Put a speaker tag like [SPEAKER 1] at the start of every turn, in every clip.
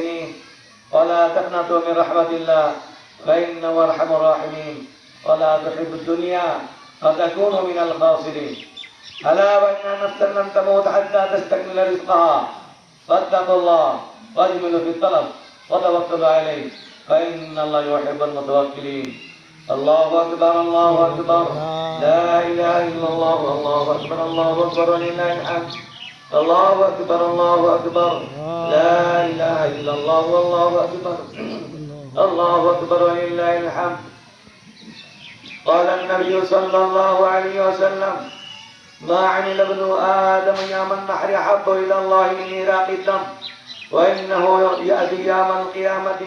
[SPEAKER 1] المحسنين ولا تقنطوا من رحمة الله. فإنه أرحم الراحمين. ولا تحب الدنيا فتكونوا من الخاسرين. ألا وإن نفسا لن تموت حتى تستكمل رزقها. فاتقوا الله واجملوا في الطلب وتوكلوا عليه. فإن الله يحب المتوكلين. الله أكبر الله أكبر. لا إله إلا الله. الله أكبر الله أكبر. ولله الحمد. الله أكبر الله أكبر. لا إله إلا الله والله أكبر. الله أكبر ولله الحمد. قال النبي صلى الله عليه وسلم ما عمل ابن آدم يوم النحر أحب إلى الله من إراق الدم وإنه يأتي يوم القيامة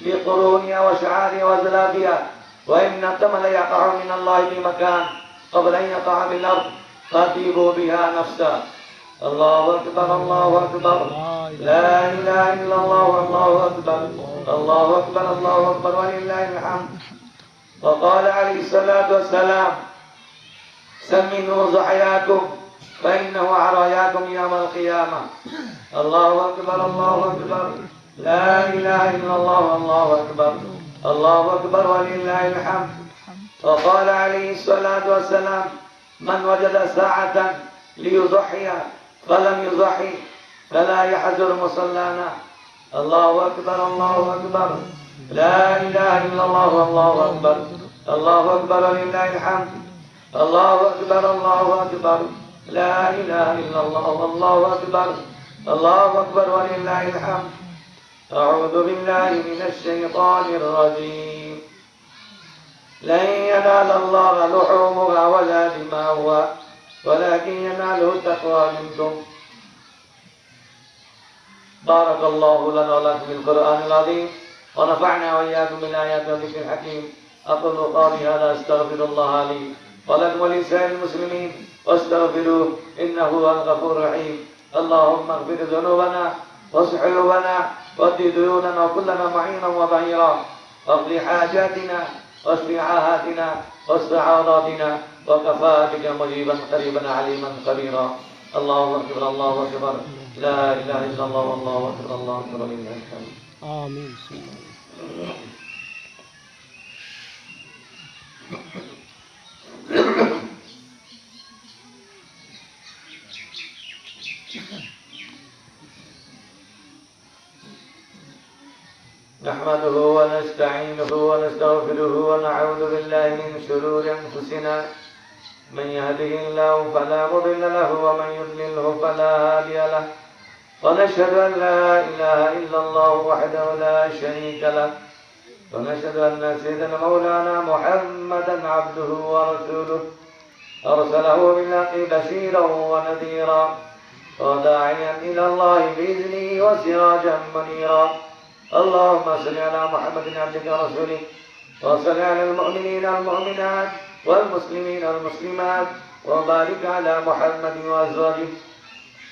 [SPEAKER 1] بقرونها وشعارها وزلافها وإن الدم ليقع من الله في مكان قبل أن يقع في الأرض فأتيبوا بها نفسا. الله أكبر الله أكبر. لا إله إلا الله والله أكبر. الله أكبر الله أكبر ولله الحمد. وقال عليه الصلاة والسلام سمنوا ضحاياكم فإنه عراياكم يوم القيامة. الله أكبر الله أكبر. لا إله إلا الله والله أكبر. الله أكبر ولله الحمد. وقال عليه الصلاة والسلام من وجد ساعة ليضحي فلم يضحي فلا يحزر مصلانا. الله أكبر الله أكبر. لا إله إلا الله والله أكبر. الله أكبر ولله الحمد. الله أكبر الله أكبر. لا إله إلا الله والله أكبر. الله أكبر ولله الحمد. أعوذ بالله من الشيطان الرجيم. لن ينال الله لحومها ولا دماؤها. ولكن يناله التقوى منكم. بارك الله لنا ولكم القرآن العظيم ونفعنا وإياكم بالآيات والذكر الحكيم. أقول قولي هذا أستغفر الله لي ولكم ولسائر المسلمين واستغفروه إنه هو الغفور الرحيم. اللهم اغفر ذنوبنا واصلح عيوبنا واد ديوننا وكلنا معينا وظهيرا واقض حاجاتنا واشف عاهاتنا واصلح عوراتنا وكفى بك مجيبا قريبا عليما خبيرا الله اكبر الله اكبر لا إله إلا الله والله أكبر الله اكبر لله الحمد
[SPEAKER 2] آمين.
[SPEAKER 1] نحمده ونستعينه ونستغفره ونعوذ بالله من شرور أنفسنا. من يهده الله فلا مضل له ومن يضلله فلا هادي له. ونشهد أن لا إله إلا الله وحده لا شريك له. ونشهد أن سيدنا مولانا محمدا عبده ورسوله. أرسله بالحق بشيرا ونذيرا. وداعيا إلى الله بإذنه وسراجا منيرا. اللهم صل على محمد عبدك ورسولك وصل على المؤمنين المؤمنات والمسلمين المسلمات وبارك على محمد وأزواجه.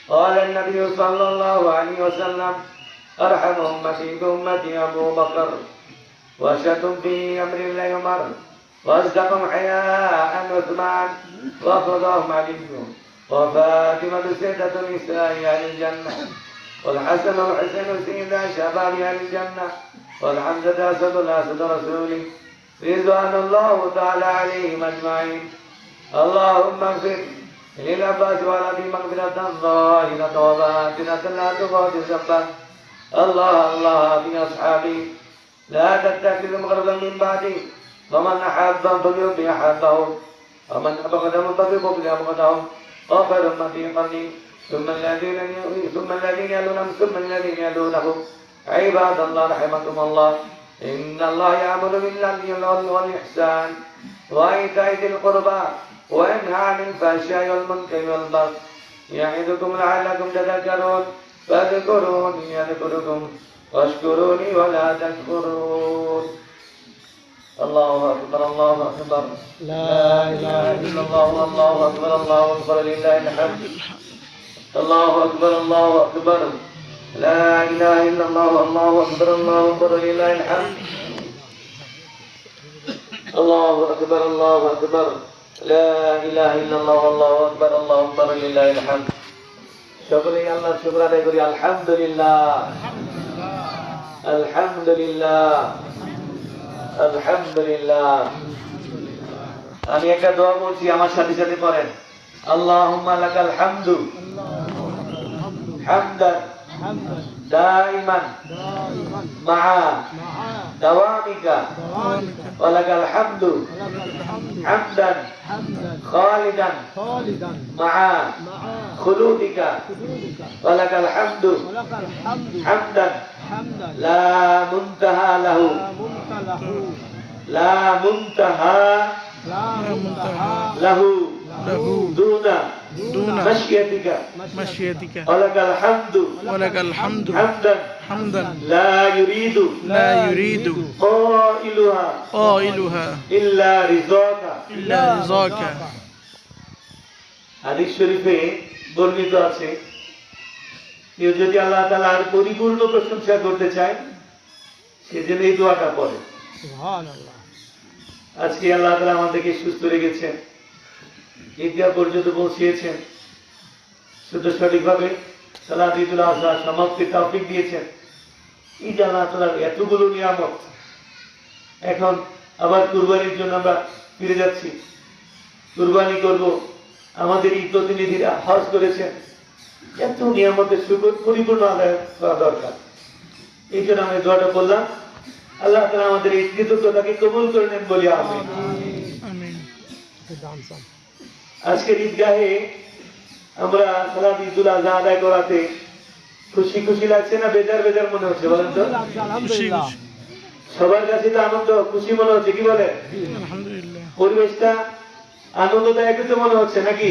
[SPEAKER 1] قال النبي صلى الله عليه وسلم أرحم أمتي بأمتي أبو بكر وأشد في أمر الله عمر وأصدقهم حياء عثمان وأفضلهم علي وفاطمة سيدة نساء أهل الجنة. والحسن والحسين سيدا شباب أهل الجنة. والحمزة أسد الأسد رسوله رضوان الله تعالى عليهم أجمعين. اللهم اغفر للعباس والأبي مغفرة ظاهرة وباطنة لا تغادر ذنبا الله الله في أصحابي لا تتخذ غرضا من بعدي ومن أحبهم فليؤتي أحبهم ومن أبغضهم أبغضهم وخير أمتي قرني ثم الذين ثم الذين يلونهم ثم الذين يلونهم. عباد الله رحمكم الله. إن الله يأمر بالعدل والإحسان. وإيتاء ذي القربى وينهى عن الفحشاء والمنكر والبغي. يعظكم لعلكم تذكرون. فاذكروني يذكركم واشكروني ولا تكفرون الله أكبر الله أكبر.
[SPEAKER 2] لا إله
[SPEAKER 1] إلا الله الله أكبر الله أكبر لله الحمد. الله أكبر الله أكبر لا إله إلا الله الله أكبر الله أكبر لله الحمد الله أكبر الله أكبر لا إله إلا الله والله أكبر الله أكبر لله الحمد شكري الله شكرا لكم الحمد لله আলহামদুলিল্লাহ আলহামদুলিল্লাহ আমি একটা দোয়া বলছি আমার সাথে সাথে পড়েন আল্লাহুম্মা লাকাল হামদু হামদান
[SPEAKER 2] حمدا دائما مع دوامك ولك الحمد حمدا خالدا مع
[SPEAKER 1] خلودك
[SPEAKER 2] ولك الحمد حمدا لا منتهى له لا منتهى
[SPEAKER 3] له
[SPEAKER 1] دون
[SPEAKER 3] دون
[SPEAKER 1] مشيتك
[SPEAKER 3] مشيتك
[SPEAKER 1] ولك الحمد
[SPEAKER 3] ولك الحمد
[SPEAKER 1] حمدا
[SPEAKER 3] حمدا
[SPEAKER 1] لا يريد
[SPEAKER 3] لا يريد
[SPEAKER 1] قائلها
[SPEAKER 3] قائلها
[SPEAKER 1] إلا رضاك
[SPEAKER 3] إلا رضاك
[SPEAKER 1] হাদিস শরীফে বর্ণিত আছে কেউ যদি আল্লাহ তাআলার পরিপূর্ণ প্রশংসা করতে চায় সে যেন এই দোয়াটা পড়ে
[SPEAKER 2] سبحان الله
[SPEAKER 1] আজকে আল্লাহ তাআলা আমাদেরকে সুস্থ রেখেছেন ইন্ডিয়া পর্যন্ত পৌঁছিয়েছেন। শুধু সঠিকভাবে সালাদ ঈদুল আজহা সমাপ্তি তাফিক দিয়েছেন। ঈদ আল্লাহ তালার এতগুলো নিয়ামত। এখন আবার কুরবানির জন্য আমরা ফিরে যাচ্ছি। কুরবানি করব। আমাদের এই প্রতিনিধিরা হজ করেছেন। এত নিয়ামতের সুযোগ পরিপূর্ণ আদায় করা দরকার। এই জন্য আমি দোয়াটা বললাম আল্লাহ তালা আমাদের এই কৃতজ্ঞতাকে কবুল করে নেন বলি আমি আজকের ঈদগাহে আমরা সারা ঈদুল আজহা আদায় করাতে খুশি খুশি লাগছে না? বেজার বেজার মনে হচ্ছে বলেন তো? সবার কাছে তো আনন্দ খুশি মনে হচ্ছে কি বলে পরিবেশটা আনন্দদায়ক তো মনে হচ্ছে নাকি?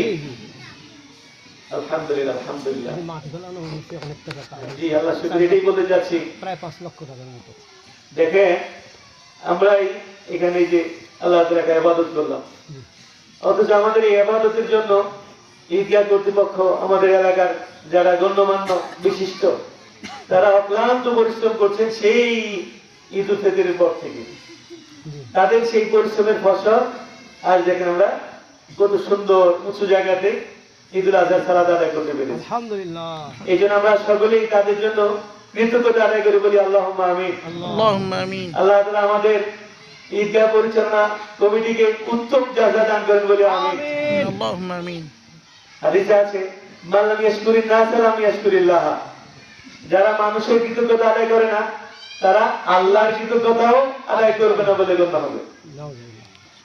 [SPEAKER 1] আলহামদুলিল্লাহ যাচ্ছি দেখে আমরাই এখানে যে আল্লাহ আবাদত করলাম। অথচ আমাদের এই আবাদতের জন্য ইতিহাস কর্তৃপক্ষ আমাদের এলাকার যারা গণ্যমান্য বিশিষ্ট তারা অক্লান্ত পরিশ্রম করছেন সেই ঈদ ফেতের পর থেকে। তাদের সেই পরিশ্রমের ফসল আজ দেখেন আমরা কত সুন্দর উঁচু জায়গাতে ঈদুল আজহার সালাদ আদায় করতে পেরেছি। এই জন্য আমরা সকলেই তাদের জন্য কৃতজ্ঞতা আদায় করে বলি আল্লাহ আমিন। আল্লাহ আমাদের ঈদগাহ পরিচালনা কমিটিকে উত্তম জায়গা দান করেন বলে
[SPEAKER 3] আমি।
[SPEAKER 1] হাদিসে আছে মাল্লাম ইয়াশকুরিন না সালাম ইয়াশকুরিল্লাহ। যারা মানুষের কৃতজ্ঞতা আদায় করে না তারা আল্লাহর কৃতজ্ঞতাও আদায় করবে না বলে কথা হবে।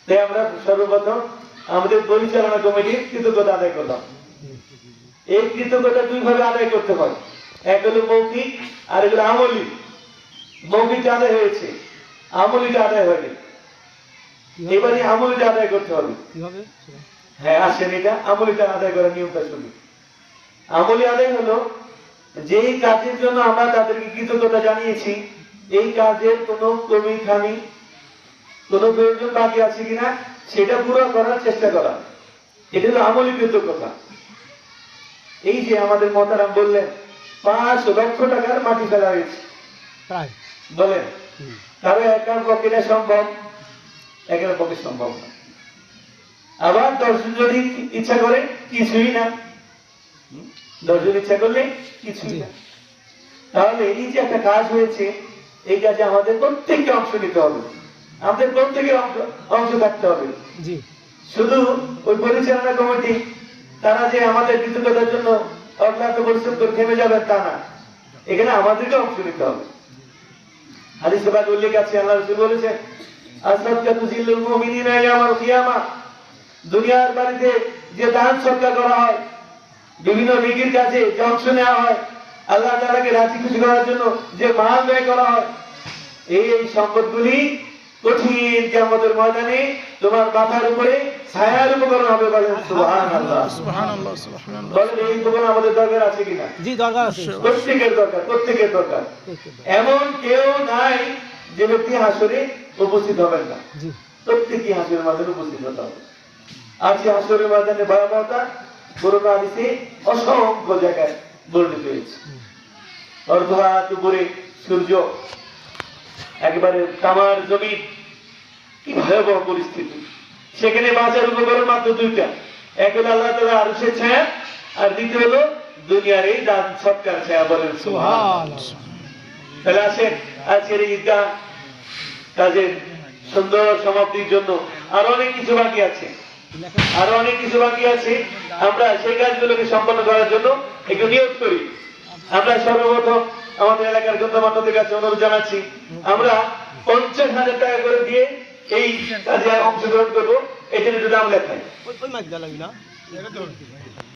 [SPEAKER 1] তাই আমরা সর্বপ্রথম আমাদের পরিচালনা কমিটির কৃতজ্ঞতা আদায় করলাম। এই কৃতজ্ঞতা দুই ভাবে আদায় করতে হয়। এক হলো মৌখিক আর এগুলো আমলি। মৌখিক আদায় হয়েছে। আমলিটা আদায় হয়নি এবারে আমলিটা আদায় করতে হবে। হ্যাঁ আসেন এটা। আমলিটা আদায় করার নিয়মটা শুনি আমলি আদায় হলো যেই কাজের জন্য আমরা তাদেরকে কৃতজ্ঞতা জানিয়েছি এই কাজের কোনো কমি খামি কোনো প্রয়োজন বাকি আছে কিনা সেটা পুরো করার চেষ্টা করা। এটা হলো আমলি কৃতজ্ঞতা। এই যে আমাদের মতারাম বললেন পাঁচ লক্ষ টাকার মাটি ফেলা হয়েছে। বলেন। কারও একার পক্ষে সম্ভব একের পক্ষে সম্ভব না। আবার দশজন যদি ইচ্ছা করে কিছুই না? দশজন ইচ্ছা করলে কিছুই না। তাহলে এই যে একটা কাজ হয়েছে এই কাজে আমাদের প্রত্যেককে অংশ নিতে হবে। আমাদের প্রত্যেকের অংশ অংশ থাকতে হবে। শুধু ওই পরিচালনা কমিটি তারা যে আমাদের কৃতজ্ঞতার জন্য অক্লান্ত পরিশ্রম করে থেমে যাবেন তা না। এখানে আমাদেরকে অংশ নিতে হবে। হাদিস সবাই উল্লেখ আছে, আল্লাহ রাসূল বলেছেন আসাদকা তুজিল্লুল মুমিনিনা ইয়াওমাল কিয়ামা দুনিয়ার বাড়িতে যে দান সৎকার করা হয়, বিভিন্ন নেকির কাজে যে অংশ নেওয়া হয়, আল্লাহ তাআলাকে রাজি খুশি করার জন্য যে মাল ব্যয় করা হয়, এই এই সম্পদগুলি কঠিন কেমতের ময়দানে তোমার মাথার উপরে ছায়ার উপকরণ হবে বলে সুবহানাল্লাহ। সুবহানাল্লাহ এই উপকরণ আমাদের দরকার আছে কিনা?
[SPEAKER 2] জি দরকার আছে।
[SPEAKER 1] প্রত্যেকের দরকার প্রত্যেকের দরকার। এমন কেউ নাই যে ব্যক্তি হাসরে উপস্থিত হবেন না।
[SPEAKER 2] জি।
[SPEAKER 1] প্রত্যেকই হাসরের ময়দানে উপস্থিত হতে হবে। আর যে হাসরের ময়দানে ভয়াবহতা করোনা হাদিসে অসংখ্য জায়গায় বর্ণিত হয়েছে। অর্ধরাত উপরে সূর্য একেবারে তামার জমি কি ভয়াবহ পরিস্থিতি। সেখানে বাঁচার উপকরণ মাত্র দুইটা। এক হলো আল্লাহ তালা আরশের ছায়া, আর দ্বিতীয় হলো দুনিয়ার এই দান সৎকার ছায়া বলেন। তাহলে আসেন, আজকের এই ঈদগাহ কাজের সুন্দর সমাপ্তির জন্য আরও অনেক কিছু বাকি আছে। আরও অনেক কিছু বাকি আছে। আমরা সেই কাজগুলোকে সম্পন্ন করার জন্য একটু নিয়োগ করি। আমরা সর্বপ্রথম আমাদের এলাকার গণ্যমান্যদের কাছে অনুরোধ জানাচ্ছি, আমরা পঞ্চাশ হাজার টাকা করে দিয়ে এই কাজে অংশগ্রহণ করব। এখানে একটু দাম
[SPEAKER 2] না?